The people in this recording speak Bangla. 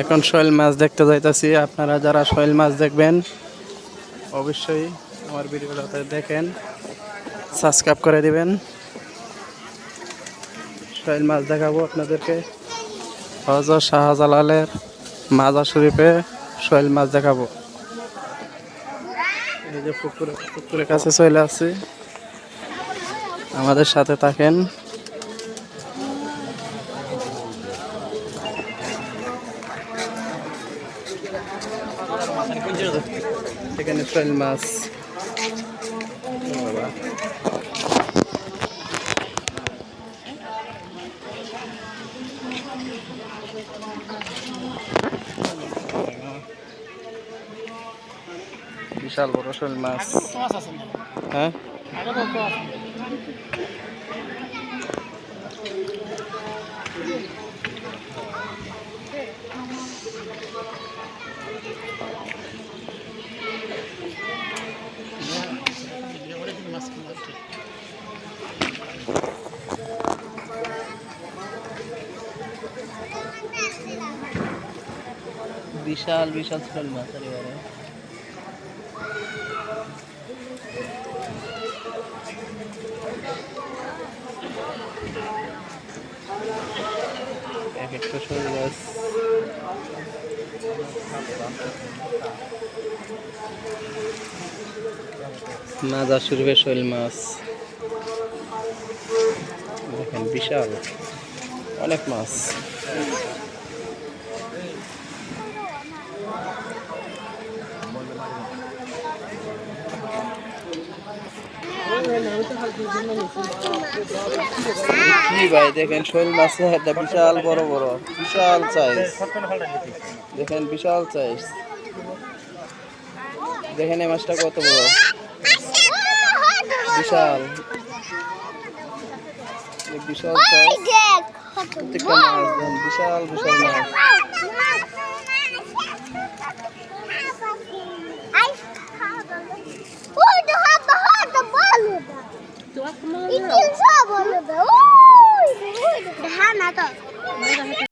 এখন শৈল মাছ দেখতে যাইতেছি। আপনারা যারা শৈল মাছ দেখবেন, অবশ্যই আমার ভিডিওটাতে দেখেন সাবস্ক্রাইব করে দিবেন। শৈল মাছ দেখাবো আপনাদেরকে। হজরত শাহজালালের মাজার শরীফে শৈল মাছ দেখাবো। এই যে পুকুরে, পুকুরের কাছে চলে আসছি। আমাদের সাথে থাকেন এখানে শৈল মাছ বাবা। বিশাল বড় শৈল মাছ হ্যাঁ বিশাল বিশাল শৈল মাছ এবারে এক শৈল মাছ মাজার শরীফের শৈল মাছ। দেখেন, বিশাল। অনেক মাছ। কি ভাই, দেখেন, শৈল মাছের একটা বিশাল বড় বড়, বিশাল সাইজ দেখেন, বিশাল সাইজ দেখেন এই মাছটা কত বড়। বিশাল। বিশাল প্রত্যেকটা মাছ বিশাল বিশাল মাছ na ba? Uy! Dahan na to.